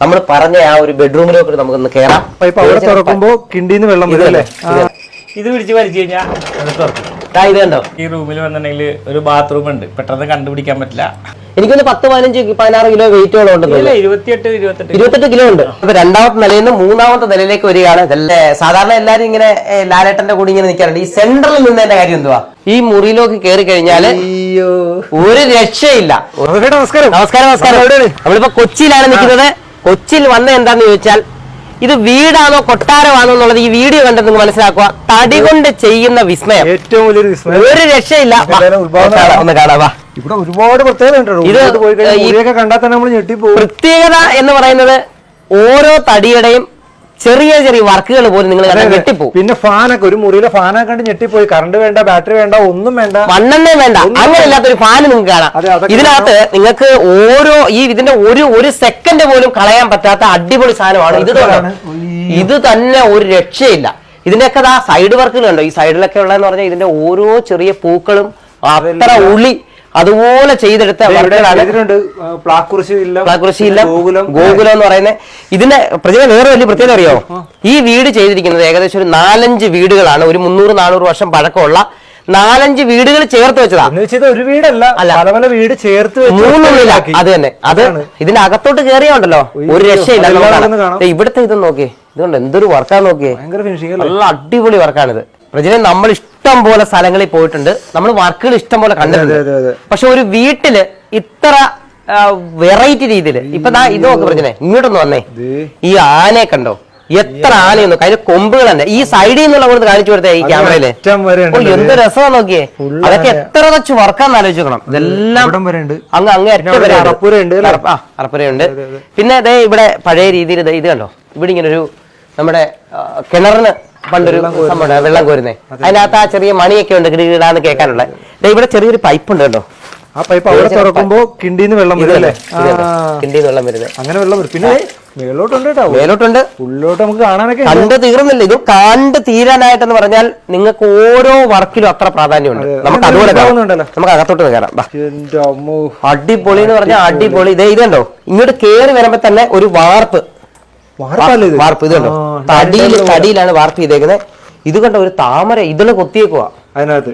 നമ്മൾ പറഞ്ഞ ആ ഒരു ബെഡ്റൂമിലേക്ക് നമുക്കൊന്ന് കയറാം പൈപ്പ് അവിടെ തുറക്കുമ്പോ കിണ്ടിന്ന് വെള്ളം വരും അല്ലേ ഇത് പിടിച്ച് വലിച്ചു കഴിഞ്ഞാൽ ഇത് കണ്ടോ? ഈ റൂമിൽ വന്നിട്ടുണ്ടെങ്കിൽ ഒരു ബാത്റൂം ഉണ്ട്. പെട്ടെന്ന് കണ്ടുപിടിക്കാൻ പറ്റില്ല. എനിക്കൊന്ന് പത്ത് പതിനഞ്ച് പതിനാറ് കിലോ വെയിറ്റോളം ഉണ്ടെന്ന് ഇല്ല തോന്നുന്നു ഇരുപത്തിയെട്ട് ഇരുപത്തെട്ട്. ഇരുപത്തെട്ട് കിലോ ഉണ്ട്. അപ്പൊ രണ്ടാമത്തെ നിലയിൽ നിന്ന് മൂന്നാമത്തെ നിലയിലേക്ക് വരികയാണ്. ഇതല്ലേ? സാധാരണ എല്ലാരും ഇങ്ങനെ ലാലേട്ടന്റെ കൂടി ഇങ്ങനെ നിൽക്കാറുണ്ട്. ഈ സെന്ററിൽ നിന്നതിന്റെ കാര്യം എന്തുവാ? ഈ മുറിയിലേക്ക് കയറി കഴിഞ്ഞാൽ അയ്യോ. ഒരു രക്ഷയില്ല. നമസ്കാരം. നമസ്കാരം നമസ്കാരം. നമ്മളിപ്പോ കൊച്ചിയിലാണ് നിൽക്കുന്നത്. കൊച്ചിയിൽ വന്ന എന്താന്ന് ചോദിച്ചാൽ ഇത് വീടാണോ കൊട്ടാരമാണോ എന്നുള്ളത് ഈ വീഡിയോ കണ്ട് നിങ്ങൾ മനസ്സിലാക്കുക. തടി കൊണ്ട് ചെയ്യുന്ന വിസ്മയം. ഏറ്റവും വലിയൊരു വിസ്മയം. ഒരു രക്ഷയില്ല. ഒന്ന് കാണാവാ ഇവിടെ ഒരുപാട് പ്രത്യേകത പ്രത്യേകത എന്ന് പറയുന്നത് ഓരോ തടിയുടെയും ചെറിയ ചെറിയ വർക്കുകൾ പോലും നിങ്ങൾ ഞെട്ടിപ്പോ പിന്നെ ഫാനൊക്കെ ഒരു മുറിയിലെ ഫാനൊക്കെ കണ്ട് ഞെട്ടിപ്പോയി. കറണ്ട് വേണ്ട ബാറ്ററി വേണ്ട ഒന്നും വേണ്ട. മണ്ണെണ്ണ വേണ്ട. അങ്ങനെ ഇല്ലാത്തൊരു ഫാന് നിങ്ങൾക്ക് കാണാം. ഇതിനകത്ത് നിങ്ങൾക്ക് ഓരോ ഈ ഇതിന്റെ ഒരു ഒരു സെക്കൻഡ് പോലും കളയാൻ പറ്റാത്ത അടിപൊളി സാധനമാണ് ഇത്. ഇത് തന്നെ ഒരു രക്ഷയില്ല. ഇതിന്റെയൊക്കെ ആ സൈഡ് വർക്കുകൾ ഉണ്ടോ ഈ സൈഡിലൊക്കെ ഉള്ളതെന്ന് പറഞ്ഞാൽ ഇതിന്റെ ഓരോ ചെറിയ പൂക്കളും അത്ര ഉള്ളി അതുപോലെ ചെയ്തെടുത്ത ഗോകുലം. എന്ന് പറയുന്നത്. ഇതിന്റെ പ്രത്യേക വേറെ വലിയ പ്രത്യേകത അറിയോ? ഈ വീട് ചെയ്തിരിക്കുന്നത് ഏകദേശം ഒരു നാലഞ്ച് വീടുകളാണ്. ഒരു മുന്നൂറ് നാനൂറ് വർഷം പഴക്കമുള്ള നാലഞ്ച് വീടുകൾ ചേർത്ത് വെച്ചതാ. ഒരു വീടല്ല. പല പല വീട് ചേർത്ത് മൂന്നുള്ളിലാക്കി. അത് തന്നെ. അത്. ഇതിന്റെ അകത്തോട്ട് കയറിയുണ്ടല്ലോ ഒരു രക്ഷയില്ല. ഇവിടുത്തെ ഇത് നോക്കിയേ. ഇതുകൊണ്ട് എന്തൊരു വർക്കാണ് നോക്കിയേ. നല്ല അടിപൊളി വർക്കാണിത് പ്രജനെ നമ്മൾ ഇഷ്ടം പോലെ സ്ഥലങ്ങളിൽ പോയിട്ടുണ്ട്. നമ്മൾ വർക്കുകൾ ഇഷ്ടം പോലെ കണ്ടിട്ടുണ്ട്. പക്ഷെ ഒരു വീട്ടിൽ ഇത്ര വെറൈറ്റി രീതിയിൽ ഇപ്പൊ ദാ ഇത് നോക്ക് പറഞ്ഞേ ഇങ്ങോട്ടൊന്ന് വന്നേ. ഈ ആനയെ കണ്ടോ? എത്ര ആനയൊന്നും. അതിന്റെ കൊമ്പുകൾ തന്നെ. ഈ സൈഡിൽ നിന്നുള്ള കൊടുത്ത് കാണിച്ചു കൊടുത്തേ ഈ ക്യാമറയിൽ എന്ത് രസമാ നോക്കിയേ. അതൊക്കെ. എത്ര വെച്ച് വർക്കാന്ന് ആലോചിക്കണം ഇതെല്ലാം അങ്ങ് അങ്ങ് അറപ്പുരയുണ്ട് പിന്നെ അതേ ഇവിടെ പഴയ രീതിയിൽ ഇത് കണ്ടോ? ഇവിടെ ഇങ്ങനെ ഒരു നമ്മുടെ കിണറിന് പണ്ടൊരു സംഭവം വെള്ളം കോരുന്നേ. അതിനകത്ത് ആ ചെറിയ മണിയൊക്കെ ഉണ്ട് കിടികിടാന്ന് കേൾക്കാനുള്ള. ഇവിടെ ചെറിയൊരു പൈപ്പ് ഉണ്ട് കേട്ടോ. ആ പൈപ്പ് അവിടെ തുറക്കുമ്പോ കിണ്ടിന്ന് വെള്ളം വരുന്നല്ലേ കിണ്ടിന്ന് വെള്ളം വരുന്നത്. അങ്ങനെ വെള്ളം വരും. പിന്നെ മേലോട്ടുണ്ട് കേട്ടോ. മേലോട്ടുണ്ട്. ഉള്ളിലോട്ട് നമുക്ക് കാണാനൊക്കെ. കണ്ട് തീർന്നില്ല. ഇത് കണ്ട് തീരാനായിട്ടെന്ന് പറഞ്ഞാൽ നിങ്ങൾക്ക് ഓരോ വർക്കിലും അത്ര പ്രാധാന്യമുണ്ട്. നമുക്ക് അതുപോലെ. നമുക്ക് അകത്തോട്ട് കയറാം അടിപൊളി എന്ന് പറഞ്ഞാൽ അടിപൊളി. ഇതേ ഇതുണ്ടോ? ഇങ്ങോട്ട് കേറി വരുമ്പോ തന്നെ ഒരു വാർപ്പ്? വാർപ്പ് ഇത്. കണ്ടോ തടിയിൽ തടിയിലാണ് വാർപ്പ് ചെയ്തേക്കുന്നത്. ഇത് കണ്ട ഒരു താമര ഇതിനെ കൊത്തിയേക്കുവാ. അതിനകത്ത്.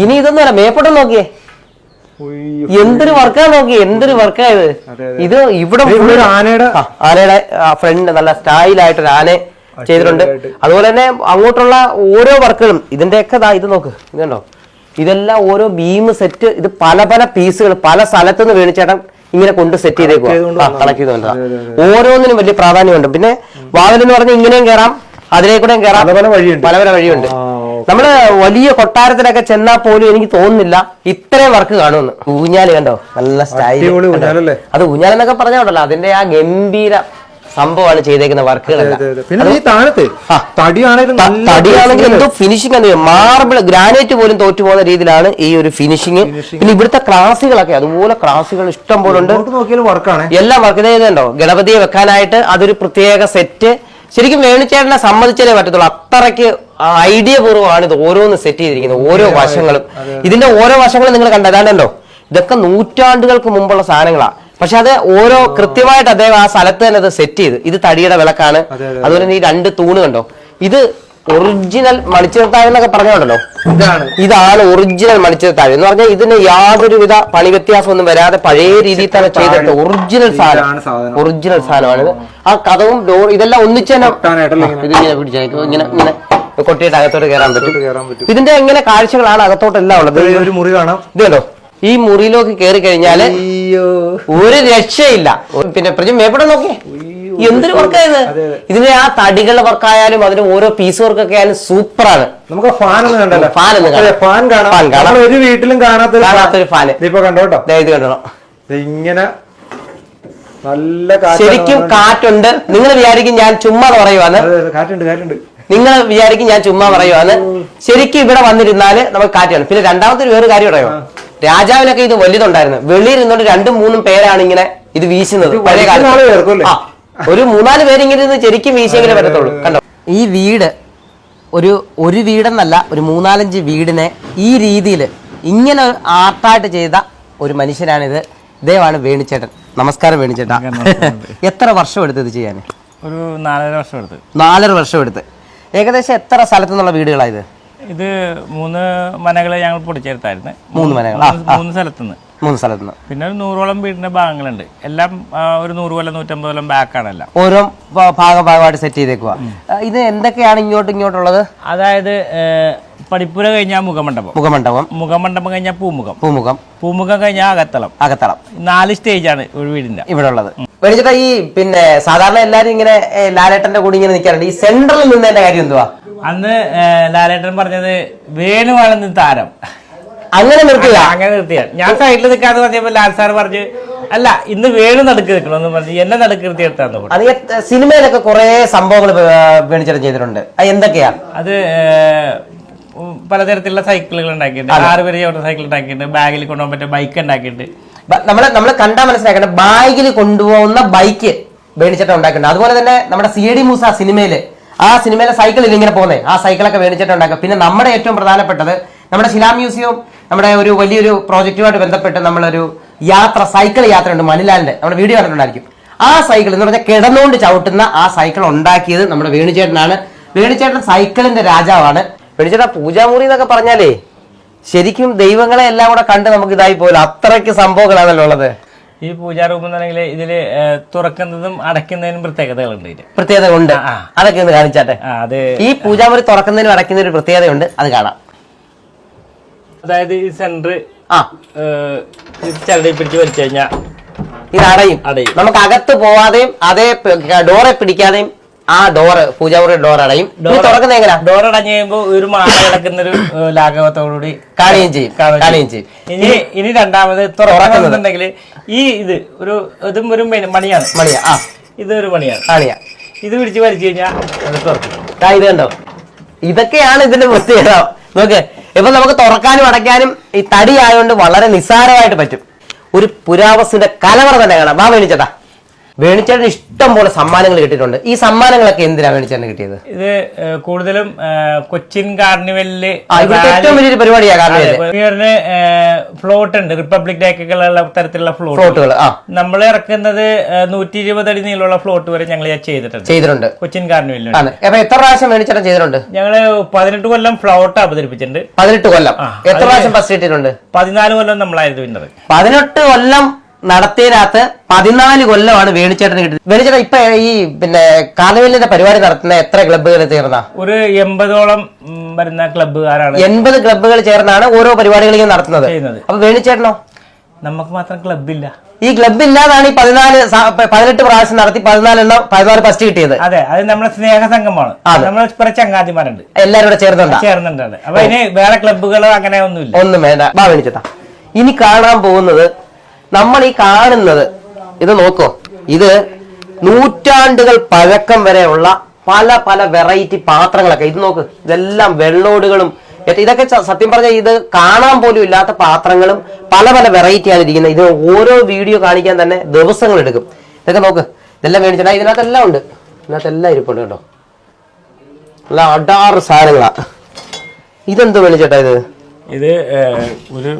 ഇനി ഇതൊന്നല്ല മേപ്പോട്ടും നോക്കിയേ. എന്തൊരു വർക്കാ നോക്കി എന്തൊരു വർക്കാ ഇത്. ഇത് ഇവിടെ ഒരു ആനയുടെ ആനയുടെ ഫ്രണ്ട് നല്ല സ്റ്റൈലായിട്ടൊരു ആനയെ ചെയ്തിട്ടുണ്ട്. അതുപോലെ തന്നെ അങ്ങോട്ടുള്ള ഓരോ വർക്കുകളും ഇതിന്റെയൊക്കെ ഇത് നോക്ക് ഇത് കണ്ടോ? ഇതെല്ലാം ഓരോ ബീം സെറ്റ് ഇത് പല പല പീസുകൾ പല സ്ഥലത്തുനിന്ന് വേണിച്ചേട്ടൻ ഇങ്ങനെ കൊണ്ട് സെറ്റ് ചെയ്തേക്കുക. കളക്ട് ചെയ്തുകൊണ്ടാ ഓരോന്നിനും വലിയ പ്രാധാന്യമുണ്ട്. പിന്നെ വാതിലെന്ന് പറഞ്ഞാൽ ഇങ്ങനെയും കയറാം കയറാം പല പല വഴിയുണ്ട്. പല പല വഴിയുണ്ട്. നമ്മൾ വലിയ കൊട്ടാരത്തിലൊക്കെ ചെന്നാ പോലും എനിക്ക് തോന്നുന്നില്ല ഇത്രയും വർക്ക് കാണുമെന്ന്. ഊഞ്ഞാൽ കണ്ടോ? നല്ല സ്റ്റൈൽ അത് ഊഞ്ഞാലെന്നൊക്കെ പറഞ്ഞോണ്ടല്ലോ അതിന്റെ ആ ഗംഭീര സംഭവമാണ് ചെയ്തേക്കുന്ന അതെ. പിന്നെ ഈ താഴത്തെ എന്തോ ഫിനിഷിംഗ് എന്ന് മാർബിൾ ഗ്രാനൈറ്റ് പോലും തോറ്റു പോകുന്ന രീതിയിലാണ് ഈ ഒരു ഫിനിഷിങ് പിന്നെ ഇവിടുത്തെ ക്ലാസുകളൊക്കെ അതുപോലെ ക്ലാസുകൾ ഇഷ്ടം പോലെ ഉണ്ട്. വർക്കാണ്. എല്ലാം വർക്ക് ചെയ്തുണ്ടോ ഗണപതിയെ വെക്കാനായിട്ട് അതൊരു പ്രത്യേക സെറ്റ് ശരിക്കും വേണിച്ചേട്ടനെ സമ്മതിച്ചാലേ പറ്റത്തുള്ളൂ. അത്രയ്ക്ക് ഐഡിയ പൂർവമാണ് ഇത് ഓരോന്ന് സെറ്റ് ചെയ്തിരിക്കുന്നത് ഓരോ വശങ്ങളും. ഇതിന്റെ ഓരോ വശങ്ങളും നിങ്ങൾ കണ്ടതാണല്ലോ ഇതൊക്കെ നൂറ്റാണ്ടുകൾക്ക് മുമ്പുള്ള സാധനങ്ങളാ. പക്ഷെ അത് ഓരോ കൃത്യമായിട്ട് അദ്ദേഹം ആ സ്ഥലത്ത് തന്നെ അത് സെറ്റ് ചെയ്ത്. ഇത് തടിയുടെ വിളക്കാണ്. അതെ, അതെ. അതുപോലെ തന്നെ ഈ രണ്ട് തൂണ് കണ്ടോ? ഇത് ഒറിജിനൽ മണിച്ചിരത്താഴ് എന്നൊക്കെ പറഞ്ഞോണ്ടല്ലോ ഇതാണ്. ഇതാണ് ഒറിജിനൽ മണിച്ചിരത്താഴ്. എന്ന് പറഞ്ഞാൽ ഇതിന് യാതൊരുവിധ പണി വ്യത്യാസം ഒന്നും വരാതെ പഴയ രീതിയിൽ തന്നെ ചെയ്തിട്ട് ഒറിജിനൽ സാധനം. ഒറിജിനൽ സാധനമാണിത്. ആ കഥവും ഡോർ ഇതെല്ലാം ഒന്നിച്ച് തന്നെ ഇതിങ്ങനെ പിടിച്ചേക്കും ഇങ്ങനെ? ഇങ്ങനെ കൊട്ടിയിട്ട് അകത്തോട്ട് കയറാൻ പറ്റും. ഇതിന്റെ എങ്ങനെ കാഴ്ചകളാണ് അകത്തോട്ടെല്ലാം ഉള്ളത്? ഒരു മുറി കാണാം. ഇത് കണ്ടോ? ഈ മുറിയിലേക്ക് കയറി കഴിഞ്ഞാൽ അയ്യോ. ഒരു രക്ഷയില്ല. പിന്നെ പ്രജം എവിടെ നോക്കിയേ. എന്തൊരു വർക്കായത്? ഇതിന്റെ ആ തടികളുടെ വർക്കായാലും അതിന് ഓരോ പീസ് വർക്ക് ഒക്കെ ആയാലും സൂപ്പറാണ്. നമുക്ക് ഫാൻ ഒന്ന് കണ്ടല്ലോ ഫാൻ കാണാം. ഒരു വീട്ടിലും കാണാത്തൊരു ഇപ്പൊ കണ്ടോട്ടോ ഇത് കണ്ടോ? ഇങ്ങനെ നല്ല ശരിക്കും. കാറ്റുണ്ട്. നിങ്ങൾ വിചാരിക്കും ഞാൻ ചുമ്മാ പറയുവാന്ന്. കാറ്റുണ്ട് കാറ്റുണ്ട്. നിങ്ങൾ വിചാരിക്കും ഞാൻ ചുമ്മാ പറയുവാന്ന്. ശരിക്കും ഇവിടെ വന്നിരുന്നാൽ നമുക്ക് കാറ്റാണ് പിന്നെ രണ്ടാമത്തെ ഒരു വേറെ കാര്യം അറിയോ രാജാവിനൊക്കെ ഇത് വലുതുണ്ടായിരുന്നു വെളിയിൽ നിന്നോണ്ട് രണ്ടും മൂന്നും പേരാണ് ഇങ്ങനെ ഇത് വീശുന്നത്. പഴയ കാലത്ത്. ആ, ഒരു മൂന്നാൽ പേരിങ്ങനെ ഇരുന്ന് ശരിക്കും വീശിയെങ്കിലേ പറ്റത്തുള്ളൂ കണ്ടോ? ഈ വീട് ഒരു ഒരു വീടെന്നല്ല ഒരു മൂന്നാലഞ്ച് വീടിനെ ഈ രീതിയിൽ ഇങ്ങനെ ആർട്ടായിട്ട് ചെയ്ത ഒരു മനുഷ്യനാണിത്. ഇദ്ദേഹമാണ് വേണിച്ചേട്ടൻ നമസ്കാരം വേണിച്ചേട്ടാ എത്ര വർഷം എടുത്ത് ഇത് ചെയ്യാൻ ഒരു നാലര വർഷം എടുത്ത്. നാലര വർഷം എടുത്ത്. ഏകദേശം എത്ര സ്ഥലത്തു നിന്നുള്ള വീടുകളാ ഇത്? ഇത് മൂന്ന് മനകൾ ഞങ്ങൾ പൊടിച്ചെടുത്തായിരുന്നു. മൂന്ന് മനകൾ. മൂന്ന് സ്ഥലത്തുനിന്ന്. മൂന്ന് സ്ഥലത്തുനിന്ന്. പിന്നെ ഒരു നൂറോളം വീടിന്റെ ഭാഗങ്ങളുണ്ട്. എല്ലാം ഒരു നൂറ് കൊല്ലം നൂറ്റമ്പത് കൊല്ലം ബാക്കാണ് എല്ലാം. ഓരോ ഭാഗ ഭാഗം ഭാഗമായിട്ട് സെറ്റ് ചെയ്തേക്കുക ഇത് എന്തൊക്കെയാണ് ഇങ്ങോട്ട് ഇങ്ങോട്ടുള്ളത്? അതായത് പടിപ്പുര കഴിഞ്ഞാൽ മുഖമണ്ഡപം. മുഖമണ്ഡപം. മുഖമണ്ഡപം കഴിഞ്ഞാൽ പൂമുഖം. പൂമുഖം. പൂമുഖം കഴിഞ്ഞാൽ അകത്തളം. അകത്തളം. നാല് സ്റ്റേജാണ് ഒരു വീടിന്റെ. ഇവിടെ ഉള്ളത് ഈ പിന്നെ സാധാരണ എല്ലാരും ഇങ്ങനെ ലാലേട്ടന്റെ കൂടി ഇങ്ങനെ നിൽക്കാറുണ്ട്. ഈ സെൻട്രലിൽ നിന്നതിന്റെ കാര്യം എന്തുവാ? അന്ന് ലാലേട്ടൻ പറഞ്ഞത് വേണുവാണെന്ന് താരം. അങ്ങനെ നിർത്തിയില്ല അങ്ങനെ നിർത്തിയാൽ ഞാൻ സൈഡിൽ നിൽക്കാന്ന് പറഞ്ഞപ്പോ ലാൽ സാർ പറഞ്ഞു അല്ല ഇന്ന് വേണു നടുക്ക് നിൽക്കണമെന്ന് പറഞ്ഞു എന്നെ നടുക്ക് നിർത്തി എടുത്താന്ന് പറഞ്ഞു. അത് സിനിമയിലൊക്കെ കുറെ സംഭവങ്ങൾ വേണിച്ചേട്ടൻ ചെയ്തിട്ടുണ്ട്. അത് എന്തൊക്കെയാ? അത് പലതരത്തിലുള്ള സൈക്കിളുകൾ ഉണ്ടാക്കിയിട്ടുണ്ട്. ആറ് പേര് ചവിട്ട സൈക്കിൾ ഉണ്ടാക്കിയിട്ടുണ്ട്. ബാഗിൽ കൊണ്ടുപോകാൻ പറ്റിയ ബൈക്ക് ഉണ്ടാക്കിയിട്ടുണ്ട്. നമ്മളെ നമ്മൾ നമ്മൾ കണ്ടാൽ മനസ്സിലാക്കേണ്ട. ബാഗിൽ കൊണ്ടുപോകുന്ന ബൈക്ക് വേണിച്ചേട്ടൻ ഉണ്ടാക്കിയിട്ടുണ്ട്. അതുപോലെ തന്നെ നമ്മുടെ സി ഡി മൂസ സിനിമയിൽ ആ സിനിമയിലെ സൈക്കിൾ ഇതിങ്ങനെ പോകുന്നത് ആ സൈക്കിളൊക്കെ മേടിച്ചിട്ടുണ്ടാക്കുക. പിന്നെ നമ്മുടെ ഏറ്റവും പ്രധാനപ്പെട്ടത് നമ്മുടെ ശിലാ മ്യൂസിയം നമ്മുടെ ഒരു വലിയൊരു പ്രോജക്റ്റുമായിട്ട് ബന്ധപ്പെട്ട് നമ്മളൊരു യാത്ര സൈക്കിൾ യാത്രയുണ്ട് മണിലാലിന്റെ നമ്മുടെ വീഡിയോ കണ്ടിട്ടുണ്ടായിരിക്കും. ആ സൈക്കിൾ എന്ന് പറഞ്ഞാൽ കിടന്നുകൊണ്ട് ചവിട്ടുന്ന ആ സൈക്കിൾ ഉണ്ടാക്കിയത് നമ്മുടെ വേണുചേട്ടനാണ്. വേണുചേട്ടൻ സൈക്കിളിന്റെ രാജാവാണ്. വേണുചേട്ടൻ പൂജാമുറി എന്നൊക്കെ പറഞ്ഞാലേ ശരിക്കും ദൈവങ്ങളെ എല്ലാം കൂടെ കണ്ട് നമുക്ക് ഇതായി പോലും അത്രയ്ക്ക് സംഭവങ്ങളാണല്ലോ ഉള്ളത്. ഈ പൂജാ റൂം എന്നുണ്ടെങ്കിൽ ഇതിൽ തുറക്കുന്നതും അടയ്ക്കുന്നതിനും പ്രത്യേകതകളുണ്ട് ഇതിന് പ്രത്യേകത ഉണ്ട് അതൊക്കെ ഒന്ന് കാണിച്ചാട്ടെ? അത് ഈ പൂജാമുറി തുറക്കുന്നതിനും അടയ്ക്കുന്നതിനും ഒരു പ്രത്യേകതയുണ്ട്. അത് കാണാം. അതായത് ഈ സെന്റർ ആ. ചരടി പിടിച്ച് വലിച്ചു കഴിഞ്ഞാൽ ഇത് അടയും. അടയും. നമുക്ക് അകത്ത് പോവാതെയും അതേ ഡോറെ പിടിക്കാതെയും ആ ഡോറ് പൂജാമുറി ഡോർ അടയും. ഇത് തുറക്കുന്നത് എങ്ങനെയാ ഡോർ അടഞ്ഞു കഴിയുമ്പോൾ ഒരു മാല കിടക്കുന്ന ഒരു ലാഘവത്തോടുകൂടി കാണുകയും ചെയ്യും. കാണുകയും ചെയ്യും. ഇനി ഇനി രണ്ടാമത് തുറക്കുന്നുണ്ടെങ്കിൽ ഈ ഇത് ഒരു ഇതും ഒരു മണിയാണ്. മണിയാ. ആ. ഇത് ഒരു മണിയാണ്. കാണിയാ. ഇത് പിടിച്ച് വലിച്ചു കഴിഞ്ഞാൽ തുറക്കും. ഇത് കണ്ടോ? ഇതൊക്കെയാണ് ഇതിന്റെ പ്രത്യേകത. നോക്ക് ഇപ്പൊ നമുക്ക് തുറക്കാനും അടയ്ക്കാനും ഈ തടി ആയതുകൊണ്ട് വളരെ നിസ്സാരമായിട്ട് പറ്റും. ഒരു പുരാവസ്തുവിന്റെ കലവറ തന്നെ കാണാം. വാ വേണിച്ചേട്ടാ വേണിച്ചേട്ടന് ഇഷ്ടം പോലെ സമ്മാനങ്ങൾ കിട്ടിയിട്ടുണ്ട്. ഈ സമ്മാനങ്ങളൊക്കെ എന്തിനാണ് വേണിച്ചേട്ടന് കിട്ടിയത്? ഇത് കൂടുതലും കൊച്ചിൻ കാർണിവലിൽ പരിപാടിയാണ് ഇവിടുത്തെ ഏറ്റവും വലിയൊരു പരിപാടിയാ ഫ്ലോട്ട് ഉണ്ട് റിപ്പബ്ലിക് ഡേക്കുള്ള തരത്തിലുള്ള ഫ്ലോട്ട് ഫ്ലോട്ടുകൾ നമ്മൾ ഇറക്കുന്നത് നൂറ്റി ഇരുപത് അടി നീളമുള്ള ഫ്ലോട്ട് വരെ ഞങ്ങൾ ചെയ്തിട്ടുണ്ട്. ചെയ്തിട്ടുണ്ട്. കൊച്ചിൻ കാർണിവലിൽ അപ്പൊ എത്ര പ്രാവശ്യം വേണിച്ചേട്ടൻ ചെയ്തിട്ടുണ്ട്? ഞങ്ങൾ പതിനെട്ട് കൊല്ലം ഫ്ലോട്ട് അവതരിപ്പിച്ചിട്ടുണ്ട്. പതിനെട്ട് കൊല്ലം. എത്ര പ്രാവശ്യം ഫസ്റ്റ് കിട്ടിയിട്ടുണ്ട്? പതിനാല് കൊല്ലം നമ്മളായിരുന്നു വിന്നത് പതിനെട്ട് കൊല്ലം നടത്തിയതിനകത്ത് പതിനാല് കൊല്ലമാണ് വേണിച്ചേട്ടന് കിട്ടിയത്. വേണിച്ചേട്ടൻ ഇപ്പൊ ഈ പിന്നെ കാർണിവലിന്റെ പരിപാടി നടത്തുന്ന എത്ര ക്ലബ്ബുകൾ ചേർന്ന? ഒരു എൺപതോളം വരുന്ന ക്ലബ്ബുകാരാണ് എൺപത് ക്ലബ്ബുകൾ ചേർന്നാണ് ഓരോ പരിപാടികളും നടത്തുന്നത്. അപ്പൊ വേണിച്ചേട്ടനോ നമുക്ക് മാത്രം ക്ലബ്ബില്ല ഈ ക്ലബ് ഇല്ലാതാണ് ഈ പതിനാല് പതിനെട്ട് പ്രാവശ്യം നടത്തി പതിനാലെണ്ണം പതിനാല് ഫസ്റ്റ് കിട്ടിയത്. അതെ അത് നമ്മുടെ സ്നേഹ സംഘമാണ് നമ്മൾ കുറെ ചങ്ങാതിമാരുണ്ട്. എല്ലാരും കൂടെ ചേർന്നുണ്ട്? ചേർന്നുണ്ട് അപ്പൊ ഇനി വേറെ ക്ലബ്ബുകളോ അങ്ങനെ ഒന്നുമില്ല ഒന്നും വേണ്ട. വേണിച്ചേട്ടാ ഇനി കാണാൻ പോകുന്നത് നമ്മൾ ഈ കാണുന്നത് ഇത് നോക്കോ ഇത് നൂറ്റാണ്ടുകൾ പഴക്കം വരെയുള്ള പല പല വെറൈറ്റി പാത്രങ്ങളൊക്കെ. ഇത് നോക്ക് ഇതെല്ലാം വെള്ളോടുകളും ഇതൊക്കെ സത്യം പറഞ്ഞാൽ ഇത് കാണാൻ പോലും ഇല്ലാത്ത പാത്രങ്ങളും പല പല വെറൈറ്റി ആണ് ഇരിക്കുന്നത്. ഇത് ഓരോ വീഡിയോ കാണിക്കാൻ തന്നെ ദിവസങ്ങൾ എടുക്കും. ഇതൊക്കെ നോക്ക് ഇതെല്ലാം മേടിച്ചിട്ട് ഇതിനകത്തെല്ലാം ഉണ്ട്. ഇതിനകത്തെല്ലാം ഇരിപ്പുണ്ട് കേട്ടോ. നല്ല അടാറ് സാധനങ്ങളാ. ഇതെന്ത് മേടിച്ചേട്ടാ ഇത്? ഇത് ഒരു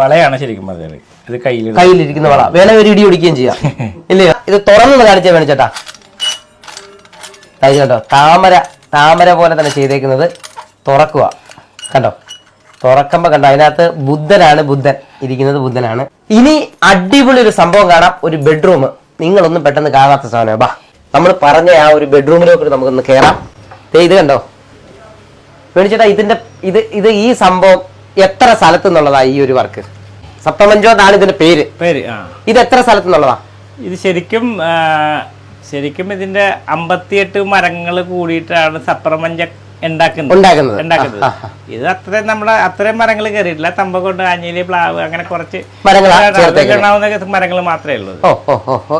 വളയാണ് ശരിക്കും പറഞ്ഞത്. കയ്യിലിരിക്കുന്ന വള. വേണേ ഒരു ഇടി പിടിക്കുകയും ചെയ്യാം. ഇല്ലേ ഇത് തുറന്നു കാണിച്ചാൽ വേണം ചേട്ടാ. കണ്ടോ? താമര താമര പോലെ തന്നെ ചെയ്തേക്കുന്നത് തുറക്കുക. കണ്ടോ? തുറക്കുമ്പോ കണ്ടോ? അതിനകത്ത് ബുദ്ധനാണ് ബുദ്ധൻ. ഇരിക്കുന്നത് ബുദ്ധനാണ്. ഇനി അടിപൊളി ഒരു സംഭവം കാണാം. ഒരു ബെഡ്റൂം നിങ്ങളൊന്നും പെട്ടെന്ന് കാണാത്ത സാധനം ബാ. നമ്മൾ പറഞ്ഞ ആ ഒരു ബെഡ്റൂമിലേക്ക് നമുക്കൊന്ന് കയറാം ഇത് കണ്ടോ? വേണിച്ചേട്ടാ ഇതിന്റെ ഇത് ഇത് ഈ സംഭവം എത്ര സ്ഥലത്ത് നിന്നുള്ളതാ ഈ ഒരു വർക്ക്? സപ്തമഞ്ചോ എന്നാണ് ഇതിന്റെ പേര് പേര് ആ ഇത് എത്ര സ്ഥലത്ത് നിന്നുള്ളതാ ഇത് ശരിക്കും ശരിക്കും ഇതിന്റെ അമ്പത്തിയെട്ട് മരങ്ങൾ കൂടിയിട്ടാണ് സപ്രമഞ്ച ഉണ്ടാക്കുന്നത് ഉണ്ടാക്കുന്നത് ഉണ്ടാക്കുന്നത് ആ, ആ, ഇത് അത്രയും നമ്മുടെ അത്രയും മരങ്ങൾ കയറിയിട്ടില്ല തമ്പ കൊണ്ട് ആഞ്ഞിലി പ്ലാവ് അങ്ങനെ കുറച്ച് മരങ്ങൾ. മരങ്ങൾ മാത്രമേ ഉള്ളൂ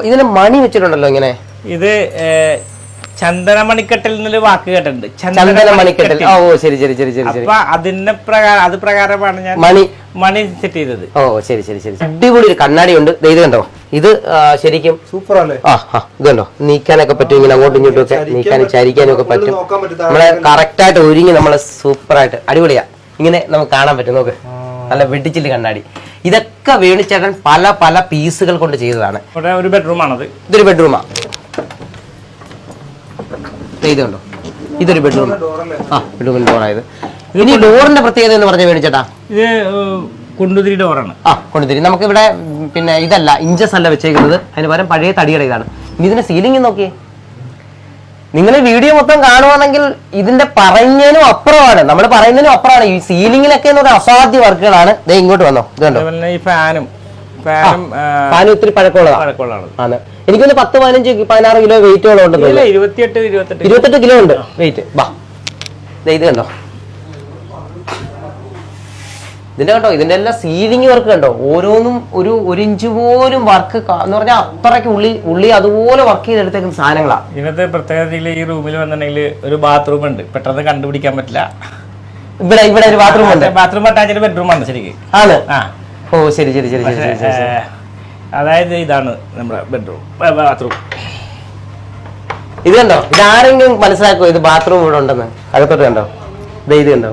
ഇതിന് മണി വെച്ചിട്ടുണ്ടല്ലോ ഇങ്ങനെ ഇത് ഏ, ചന്ദന മണിക്കെട്ടിൽ നിന്നൊരു വാക്ക് കേട്ടിട്ടുണ്ട്. ഓ ശരി ശരി ശരി ശരി. ശരി അപ്പൊ അതിന്റെ പ്രകാരം അത് പ്രകാരമാണ് ഞാൻ മണി. മണി സെറ്റ് ചെയ്തത്. ഓ ശരി ശരി ശരി. അടിപൊളി ഒരു കണ്ണാടി ഉണ്ട്. ഇത് കണ്ടോ? ഇത് ശരിക്കും സൂപ്പർ അല്ലേ ആ ആ ഇത് കണ്ടോ? നീക്കാനൊക്കെ പറ്റും ഇങ്ങനെ അങ്ങോട്ടും ഇങ്ങോട്ടും ഒക്കെ നീക്കാനും ചരിക്കാനും ഒക്കെ പറ്റും. നമ്മളെ കറക്റ്റ് ആയിട്ട് ഒരുങ്ങി നമ്മളെ സൂപ്പർ ആയിട്ട് അടിപൊളിയാ. ഇങ്ങനെ നമുക്ക് കാണാൻ പറ്റും നോക്ക്. നല്ല വെട്ടിച്ചിൽ കണ്ണാടി. ഇതൊക്കെ വേണിച്ചേട്ടൻ പല പല പീസുകൾ കൊണ്ട് ചെയ്തതാണ്. ഇവിടെ ഒരു ബെഡ്റൂം ആണത്. ഇതൊരു ബെഡ്റൂമാ ഇതുണ്ടോ ഇതൊരു ബെഡ്റൂം ആ ബെഡ്റൂമിൽ ഡോറായത് ഇനി ഡോറിന്റെ പ്രത്യേകത എന്ന് പറഞ്ഞ മേടിച്ചേട്ടാ ഇത് കൊണ്ടുതിരി ഡോറാണ് ആ കൊണ്ടുതിരി. നമുക്ക് ഇവിടെ പിന്നെ ഇതല്ല ഇഞ്ചസ് അല്ല വെച്ചേക്കുന്നത്. അതിന് പകരം പഴയ തടിയുടെ ഇതാണ്. ഇനി ഇതിന്റെ സീലിംഗ് നോക്കിയേ. നിങ്ങൾ വീഡിയോ മൊത്തം കാണുവാണെങ്കിൽ ഇതിന്റെ പറയുന്നതിനും അപ്പുറമാണ്. നമ്മൾ പറയുന്നതിനും അപ്പുറമാണ്. ഈ സീലിംഗിലൊക്കെ എന്ന് പറഞ്ഞാൽ അസാധ്യ വർക്കുകളാണ് ദേ ഇങ്ങോട്ട് വന്നോ. ഇതുണ്ടോ ഈ ഫാനും ഫാനും ഇത്തിരി പഴക്കമുള്ളതാണ്. എനിക്ക് ആണ്. എനിക്കൊന്ന് പത്ത് പതിനഞ്ച് പതിനാറ് കിലോ വെയിറ്റോളം ഉണ്ടെന്ന് ഇരുപത്തിയെട്ട് ഇരുപത്തെട്ട് കിലോ. ഉണ്ട്. വെയിറ്റ് വാ ഇത് കണ്ടോ? ഇതിന്റെ കണ്ടോ? ഇതിന്റെ എല്ലാം സീലിംഗ് വർക്ക് കണ്ടോ? ഓരോന്നും ഒരു ഒരു ഇഞ്ച് പോലും വർക്ക് എന്ന് പറഞ്ഞാൽ അത്രയ്ക്ക് ഉള്ളി ഉള്ളി അതുപോലെ വർക്ക് ചെയ്തെടുത്തേക്കുന്ന സാധനങ്ങളാണ് ഇന്നത്തെ പ്രത്യേക ഈ റൂമിൽ വന്നിട്ടുണ്ടെങ്കിൽ ഒരു ബാത്റൂം ഉണ്ട്. പെട്ടെന്ന് കണ്ടുപിടിക്കാൻ പറ്റില്ല. ഇവിടെ ഇവിടെ ഒരു ബാത്റൂം ഉണ്ട്. ബാത്റൂം അറ്റാച്ച് ബെഡ്റൂം ആണ് ശരിക്കും. ആണ്. ആ. ഓ ശരി ശരി ശരി ശരി ശരി ശരി. അതായത് ഇതാണ് നമ്മുടെ ബെഡ്റൂം ബാത്റൂം ഇത് കണ്ടോ? ഇത് ആരെങ്കിലും മനസ്സിലാക്കുമോ ഇത് ബാത്റൂം ഇവിടെ ഉണ്ടെന്ന്. അകത്തോട്ട് കണ്ടോ? ദേ ഇത് കണ്ടോ?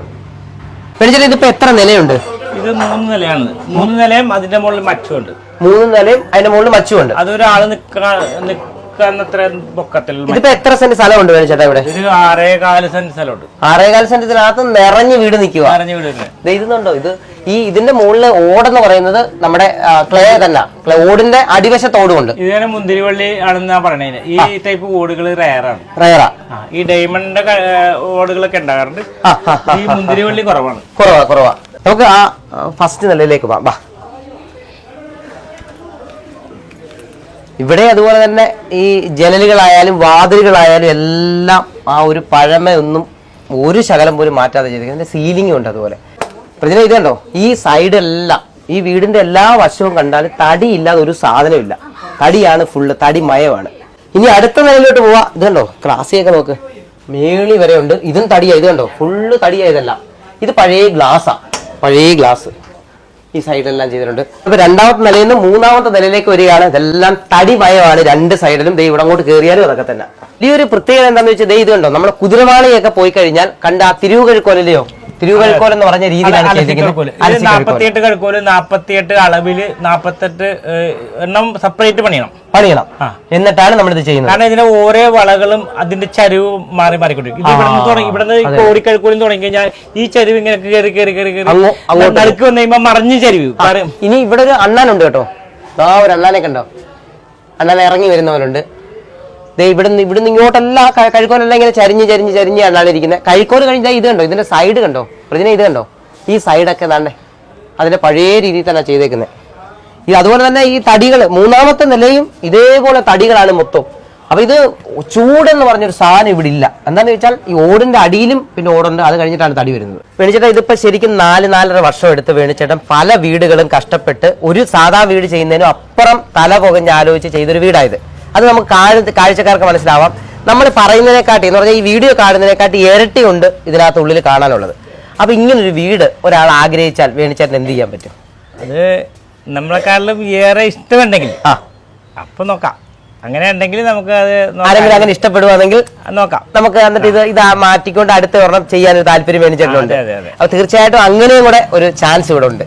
പെരിച്ചേട്ടാ ഇതിപ്പോ എത്ര നിലയുണ്ട്? ഇത് മൂന്ന് നിലയാണ്. മൂന്ന് നിലയും അതിന്റെ മുകളിൽ മച്ചുണ്ട് മൂന്ന് നിലയും അതിന്റെ മുകളിൽ മച്ചുണ്ട് അതൊരാൾ നിക്കാ നിക്കാന്നത്ര പൊക്കത്തിൽ ഇതിപ്പോ എത്ര സെന്റ് സ്ഥലമുണ്ട് വേണിച്ചേട്ടാ ഇവിടെ? ഒരു ആറേ കാൽ സെന്റ് സ്ഥലമുണ്ട്. ആറേകാൽ സെന്റത്തിനകത്ത് നിറഞ്ഞു വീട് നിൽക്കുക പറഞ്ഞ വീട് ദേ ഇത് ഇതുണ്ടോ? ഇത് ഈ ഇതിന്റെ മുകളിൽ ഓടെന്ന് പറയുന്നത് നമ്മുടെ ക്ലേ തന്നെ. ക്ലേ ഓടിന്റെ അടിവശത്തോടുമുണ്ട് ഇത് തന്നെ മുന്തിരിവള്ളി ഞാൻ പറഞ്ഞു ഈ ടൈപ്പ് ഓടുകൾ റയറാണ് റയറാ ആ. ഈ ഡയമണ്ടിന്റെ ഓടുകളൊക്കെ ഉണ്ടാകാറുണ്ട്. ഈ മുന്തിരിവള്ളി കുറവാണ്. കുറവാ കുറവാ. നമുക്ക് ആ ഫസ്റ്റ് നിലയിലേക്ക് പോവാം വാ ഇവിടെ അതുപോലെ തന്നെ ഈ ജനലുകളായാലും വാതിലുകളായാലും എല്ലാം ആ ഒരു പഴമയൊന്നും ഒരു ശകലം പോലും മാറ്റാതെ ചെയ്തിരിക്കുന്നത് സീലിംഗും ഉണ്ട് അതുപോലെ. പ്രതിന ഇത് കണ്ടോ? ഈ സൈഡ് എല്ലാം ഈ വീടിന്റെ എല്ലാ വശവും കണ്ടാൽ തടി തടിയില്ലാതെ ഒരു സാധനമില്ല തടിയാണ് ഫുള്ള് തടി മയമാണ്. ഇനി അടുത്ത നിലയിലോട്ട് പോവാ. ഇത് കണ്ടോ? ക്ലാസ്സിയൊക്കെ നോക്ക്. മേളി വരെ ഉണ്ട്. ഇതും തടിയാ. ഇത് കണ്ടോ? ഫുള്ള് തടിയാ ഇതെല്ലാം. ഇത് പഴയ ഗ്ലാസ്സാ പഴയ ഗ്ലാസ് ഈ സൈഡിലെല്ലാം ചെയ്തിട്ടുണ്ട്. അപ്പൊ രണ്ടാമത്തെ നിലയിൽ നിന്ന് മൂന്നാമത്തെ നിലയിലേക്ക് വരികയാണ്. ഇതെല്ലാം തടിമയമാണ് രണ്ട് സൈഡിലും ദൈവം ഇവിടെ അങ്ങോട്ട് കയറിയാലും അതൊക്കെ തന്നെ. ഈ ഒരു പ്രത്യേകത എന്താണെന്ന് വെച്ചാൽ ദേ ഇത് കണ്ടോ? നമ്മുടെ കുതിരവാളിയൊക്കെ പോയി കഴിഞ്ഞാൽ കണ്ട ആ തിരുവുകഴുക്കോലല്ലയോ? തിരുവുകഴുക്കോൽ എന്ന് പറഞ്ഞ രീതിയിലാണ്. നാപ്പത്തിയെട്ട് കഴുക്കോൽ നാപ്പത്തിയെട്ട് അളവിൽ നാപ്പത്തെട്ട് എണ്ണം സെപ്പറേറ്റ് പണിയണം. പണിയണം. എന്നിട്ടാണ് നമ്മൾ ഇത് ചെയ്യുന്നത്. കാരണം ഇതിന്റെ ഓരോ വളകളും അതിന്റെ ചരിവ് മാറി മാറിക്കൊണ്ടിരിക്കും. ഇവിടെ നിന്ന് തുടങ്ങി ഇവിടെ നിന്ന് കോടിക്കഴുക്കോലും തുടങ്ങി കഴിഞ്ഞാൽ ഈ ചരിവ് ഇങ്ങനെ കയറി കയറി കയറി കയറി നടുക്ക് വന്നു കഴിയുമ്പോ മറിഞ്ഞ് ചരിവ്. ഇനി ഇവിടെ ഒരു അണ്ണാനുണ്ട് കേട്ടോ. ആ ഒരു അണ്ണാനെ കണ്ടോ? അണ്ണാൻ ഇറങ്ങി വരുന്നവരുണ്ട്. ദേ ഇവിടുന്ന് ഇവിടുന്ന് ഇങ്ങോട്ടെല്ലാം കഴിക്കോലെല്ലാം ഇങ്ങനെ ചരിഞ്ഞ് ചരിഞ്ഞ് ചരിഞ്ഞ് കണ്ടാണ് ഇരിക്കുന്നത് കഴിക്കോൽ കഴിഞ്ഞാൽ ഇത് കണ്ടോ? ഇതിന്റെ സൈഡ് കണ്ടോ? പ്രതിനെ ഇത് കണ്ടോ? ഈ സൈഡൊക്കെ തന്നെ അതിന്റെ പഴയ രീതിയിൽ തന്നെ ചെയ്തേക്കുന്നത് ഈ അതുപോലെ തന്നെ ഈ തടികൾ മൂന്നാമത്തെ നിലയും ഇതേപോലെ തടികളാണ് മൊത്തം. അപ്പൊ ഇത് ചൂടെന്ന് പറഞ്ഞൊരു സാധനം ഇവിടെ ഇല്ല. എന്താണെന്ന് വെച്ചാൽ ഈ ഓടിന്റെ അടിയിലും പിന്നെ ഓടുണ്ട് അത് കഴിഞ്ഞിട്ടാണ് തടി വരുന്നത്. വേണിച്ചേട്ടൻ ഇതിപ്പോ ശരിക്കും നാല് നാലര വർഷം എടുത്ത് വേണിച്ചേട്ടൻ പല വീടുകളും കഷ്ടപ്പെട്ട് ഒരു സാധാ വീട് ചെയ്യുന്നതിനും അപ്പുറം തല പുകഞ്ഞ് ആലോചിച്ച് ചെയ്തൊരു വീടായത് അത് നമുക്ക് കാഴ്ച കാഴ്ചക്കാർക്ക് മനസ്സിലാവാം. നമ്മൾ പറയുന്നതിനെക്കാട്ടി എന്ന് പറഞ്ഞാൽ ഈ വീഡിയോ കാണുന്നതിനെക്കാട്ടി ഇരട്ടി ഉണ്ട് ഇതിനകത്ത് ഉള്ളിൽ കാണാനുള്ളത്. അപ്പൊ ഇങ്ങനൊരു വീട് ഒരാൾ ആഗ്രഹിച്ചാൽ വേണിച്ചേട്ടൻ എന്ത് ചെയ്യാൻ പറ്റും? അത് നമ്മളെക്കാളിലും ഏറെ ഇഷ്ടമുണ്ടെങ്കിൽ. ആ. അപ്പൊ നോക്കാം. അങ്ങനെ ഉണ്ടെങ്കിൽ നമുക്ക് അത് ആരെങ്കിലും അങ്ങനെ ഇഷ്ടപ്പെടുവാണെങ്കിൽ നോക്കാം. നമുക്ക് എന്നിട്ട് ഇത് ഇത് മാറ്റിക്കൊണ്ട് അടുത്ത ഒരെണ്ണം ചെയ്യാൻ ഒരു താല്പര്യം വേണിച്ചേട്ടനുണ്ട്. അതെ, അതെ, അതെ. അപ്പൊ തീർച്ചയായിട്ടും അങ്ങനെയും കൂടെ ഒരു ചാൻസ് ഇവിടെ ഉണ്ട്.